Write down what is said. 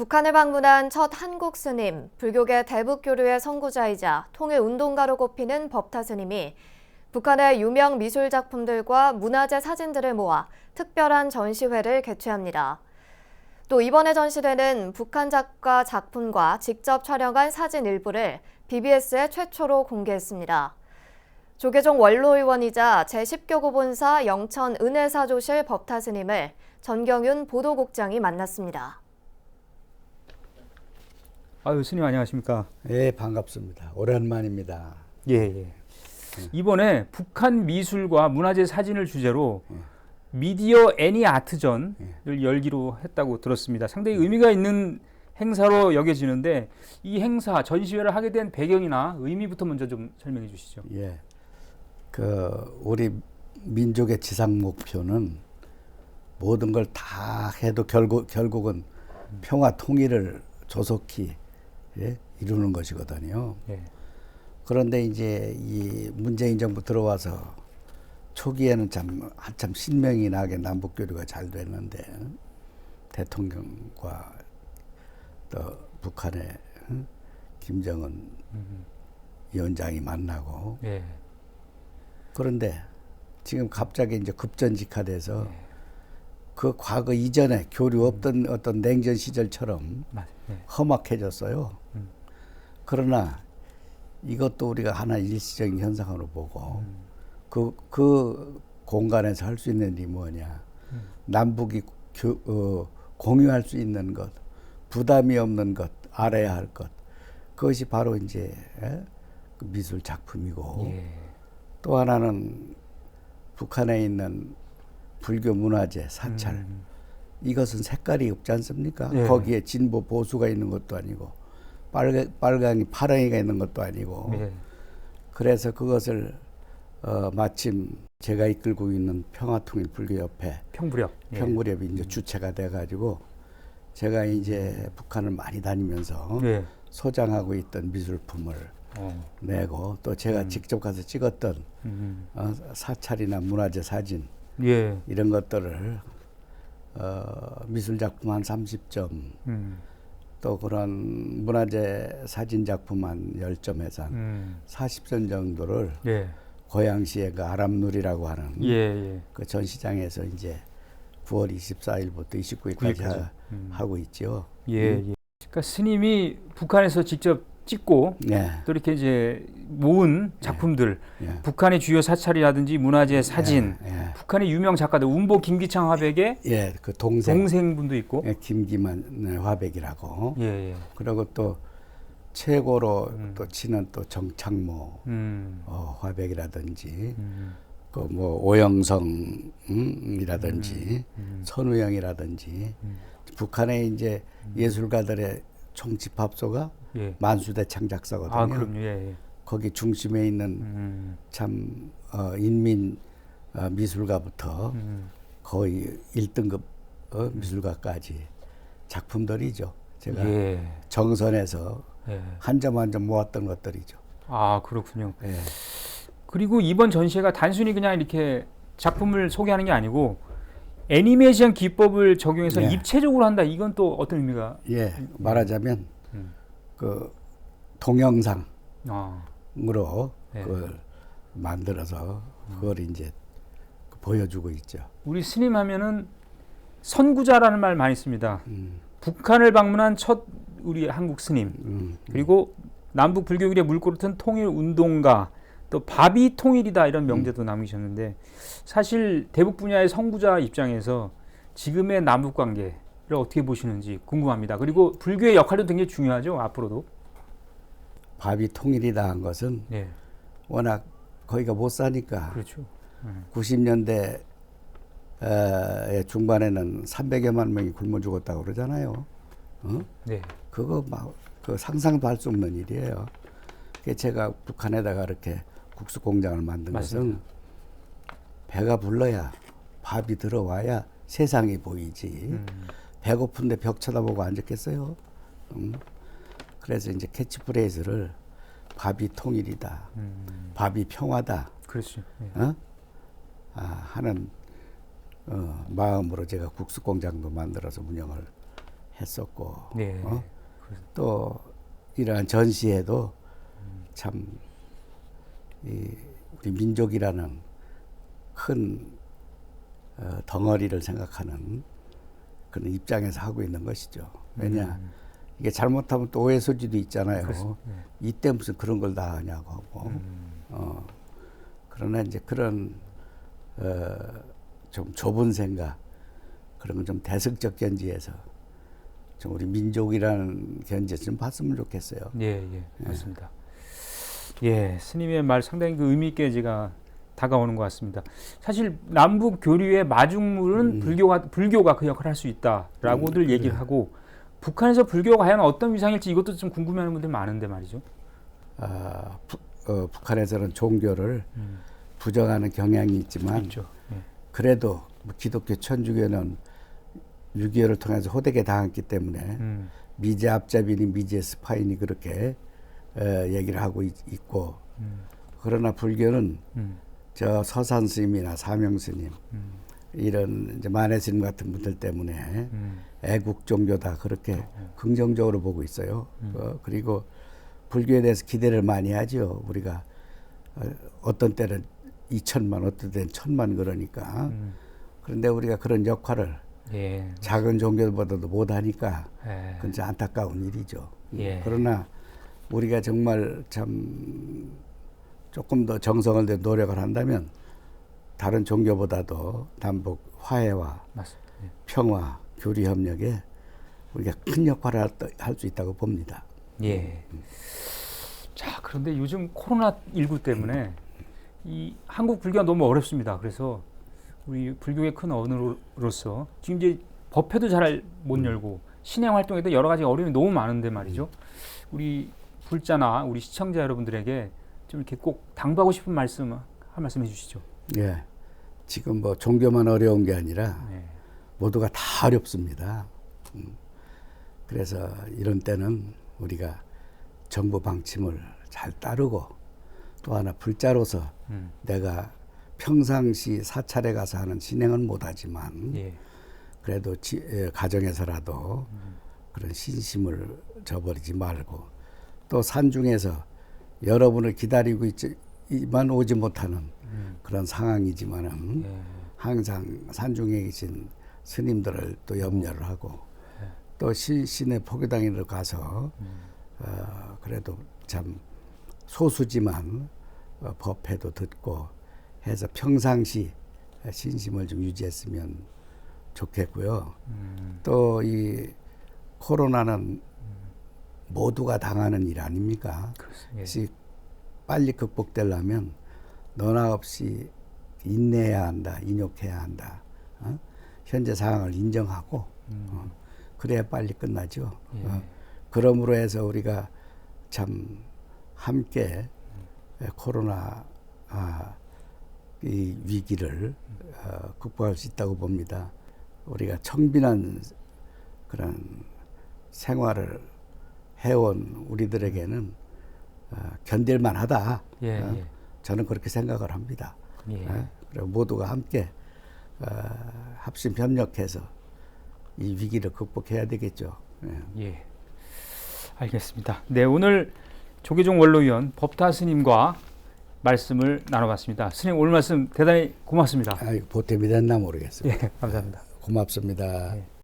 북한을 방문한 첫 한국 스님, 불교계 대북교류의 선구자이자 통일운동가로 꼽히는 법타 스님이 북한의 유명 미술 작품들과 문화재 사진들을 모아 특별한 전시회를 개최합니다. 또 이번에 전시되는 북한 작가 작품과 직접 촬영한 사진 일부를 BBS에 최초로 공개했습니다. 조계종 원로의원이자 제10교구 본사 영천 은혜사조실 법타 스님을 전경윤 보도국장이 만났습니다. 아유 스님 안녕하십니까? 예, 반갑습니다. 오랜만입니다. 예, 예. 이번에 북한 미술과 문화재 사진을 주제로 미디어 애니 아트전을 열기로 했다고 들었습니다. 상당히 의미가 있는 행사로 여겨지는데 이 행사 전시회를 하게 된 배경이나 의미부터 먼저 좀 설명해 주시죠. 예. 그 우리 민족의 지상 목표는 모든 걸 다 해도 결국 결국은 평화 통일을 조속히 예? 이루는 것이거든요. 예. 그런데 이제 이 문재인 정부 들어와서 초기에는 참 한참 신명이 나게 남북 교류가 잘 됐는데 대통령과 또 북한의 응? 김정은 위원장이 만나고 예. 그런데 지금 갑자기 이제 급전직하돼서 그 과거 이전에 교류 없던 어떤 냉전 시절처럼 맞. 예. 험악해졌어요. 음. 그러나 이것도 우리가 하나 일시적인 현상으로 보고 음. 그, 그 공간에서 할 수 있는 일이 뭐냐. 음. 남북이 교, 어, 공유할 수 있는 것, 부담이 없는 것, 알아야 할 것. 그것이 바로 이제 예? 그 미술 작품이고 예. 또 하나는 북한에 있는 불교 문화재 사찰. 음. 이것은 색깔이 없지 않습니까? 예. 거기에 진보 보수가 있는 것도 아니고 빨강, 빨강이 파랑이가 있는 것도 아니고 예. 그래서 그것을 어, 마침 제가 이끌고 있는 평화통일 불교협회 평부력. 예. 이제 주체가 돼가지고 제가 이제 북한을 많이 다니면서 예. 소장하고 있던 미술품을 어. 내고 또 제가 직접 가서 찍었던 음. 어, 사찰이나 문화재 사진 예. 이런 것들을 어, 미술 작품 한 30점 음. 또 그런 문화재 사진 작품 한 10점 해서 한 음. 40점 정도를 예. 고양시의 그 아람누리라고 하는 예. 예. 그 전시장에서 이제 9월 24일부터 29일까지 구일까지. 하, 음. 하고 있죠. 예. 예. 그러니까 스님이 북한에서 직접 찍고 네. 또 이렇게 이제 모은 작품들 예. 북한의 주요 사찰이라든지 문화재 사진 예. 북한의 유명 작가들 운보 김기창 화백의 예, 그 동생, 동생분도 있고 예, 김기만 화백이라고 예, 예. 그리고 또 최고로 음. 또 치는 또 정창모 음. 어, 화백이라든지 음. 그뭐 오영성이라든지 음. 선우영이라든지 북한의 이제 예술가들의 총집합소가 예. 만수대 창 작사거든요. 아, 그럼요. 예, 예. 거기 중심에 있는 음. 참 어, 인민 어, 미술가부터 음. 거의 1등급 어, 미술가까지 작품들이죠. 제가 예. 정선에서 예. 한점 한 점 모았던 것들이죠. 아, 그렇군요. 예. 그리고 이번 전시회가 단순히 그냥 이렇게 작품을 소개하는 게 아니고 애니메이션 기법을 적용해서 예. 입체적으로 한다. 이건 또 어떤 의미가 예, 말하자면 음. 그 동영상으로 아. 예. 그걸 만들어서 그걸 이제 보여주고 있죠. 우리 스님 하면은 선구자라는 말 많이 씁니다. 음, 북한을 방문한 첫 우리 한국 스님 음, 그리고 남북 불교길의 물꼬를 통일 운동가 또 바비 통일이다 이런 명제도 남기셨는데 사실 대북 분야의 선구자 입장에서 지금의 남북 관계를 어떻게 보시는지 궁금합니다. 그리고 불교의 역할도 굉장히 중요하죠 앞으로도. 밥이 통일이다 한 것은 네, 워낙 거기가 못 사니까 그렇죠. 90년대 에, 중반에는 300여만 명이 굶어 죽었다고 그러잖아요. 어? 네, 그거 막 그 상상도 할 수 없는 일이에요. 그 제가 북한에다가 이렇게 국수 공장을 만든 맞습니다. 것은 배가 불러야 밥이 들어와야 세상이 보이지. 음, 배고픈데 벽 쳐다보고 앉았겠어요. 음. 그래서 이제 캐치프레이즈를 밥이 통일이다. 음, 밥이 평화다. 그렇죠. 네. 어? 아, 하는 어, 마음으로 제가 국수 공장도 만들어서 운영을 했었고 네. 어? 또 이러한 전시회도 참 이, 우리 민족이라는 큰 어, 덩어리를 생각하는 그런 입장에서 하고 있는 것이죠. 왜냐 음. 이게 잘못하면 또 오해 소지도 있잖아요. 그렇습- 네. 이때 무슨 그런 걸 다 하냐고 하고. 음. 어, 그러나 이제 그런 어, 좀 좁은 생각 그런 건 좀 대승적 견지에서 좀 우리 민족이라는 견지 좀 봤으면 좋겠어요. 예, 예, 맞습니다. 예, 스님의 말 상당히 그 의미 있게 제가 다가오는 것 같습니다. 사실 남북 교류의 마중물은 불교가 불교가 그 역할을 할 수 있다라고들 얘기를 하고 북한에서 불교가 과연 어떤 위상일지 이것도 좀 궁금해하는 분들 많은데 말이죠. 아, 부, 어, 북한에서는 종교를 음. 부정하는 경향이 있지만. 예. 그래도 뭐 기독교 천주교는 6.25를 통해서 호되게 당했기 때문에 음. 미제 앞잡이니 미제 스파이니 그렇게 어, 얘기를 하고 있, 고 음. 그러나 불교는 음. 저 서산 스님이나 사명 스님 음. 이런 이제 만해 스님 같은 분들 때문에 음. 애국 종교다 그렇게 긍정적으로 보고 있어요. 음. 어, 그리고 불교에 대해서 기대를 많이 하죠. 우리가 어, 어떤 때는 2천만, 어떤 때는 천만 그러니까. 음. 그런데 우리가 그런 역할을 예. 작은 종교보다도 못하니까 예. 그건 좀 안타까운 일이죠. 예. 그러나 우리가 정말 참 조금 더 정성을 내 노력을 한다면 다른 종교보다도 남북 화해와. 예. 평화, 교류 협력에 우리가 큰 역할을 할 수 있다고 봅니다. 예. 자, 그런데 요즘 코로나 19 때문에 이 한국 불교가 너무 어렵습니다. 그래서 우리 불교의 큰 언어로서 지금 이제 법회도 잘 못 열고 신행 활동에도 여러 가지 어려움이 너무 많은데 말이죠. 우리 불자나 우리 시청자 여러분들에게 좀 이렇게 꼭 당부하고 싶은 말씀 한 말씀 해주시죠. 예. 지금 뭐 종교만 어려운 게 아니라 네. 모두가 다 어렵습니다. 음. 그래서 이런 때는 우리가 정부 방침을 잘 따르고 또 하나 불자로서 음. 내가 평상시 사찰에 가서 하는 진행은 못하지만 예. 그래도 지, 에, 가정에서라도 그런 신심을 저버리지 말고 또 산중에서 여러분을 기다리고 있지만 오지 못하는 음. 그런 상황이지만은 예. 항상 산중에 계신 스님들을 또 염려를 하고 또 시, 시내 포교당으로 가서 어, 그래도 참 소수지만 어, 법회도 듣고 해서 평상시 신심을 좀 유지했으면 좋겠고요. 음. 또이 코로나는 모두가 당하는 일 아닙니까? 그렇습니다. 그래서 빨리 극복되려면 너나 없이 인내해야 한다, 인욕해야 한다. 어? 현재 상황을 인정하고 어? 그래야 빨리 끝나죠. 예. 어? 그러므로 해서 우리가 참 함께 코로나 아, 이 위기를 어, 극복할 수 있다고 봅니다. 우리가 청빈한 그런 생활을 해온 우리들에게는 어, 견딜만하다. 예, 어? 예. 저는 그렇게 생각을 합니다. 예. 예? 그리고 모두가 함께 어, 합심 협력해서 이 위기를 극복해야 되겠죠. 예. 예. 알겠습니다. 네, 오늘 조계종 원로위원 법타 스님과 말씀을 나눠봤습니다. 스님 오늘 말씀 대단히 고맙습니다. 아이고 보탬이 됐나 모르겠어요. 예, 감사합니다. 고맙습니다. 예.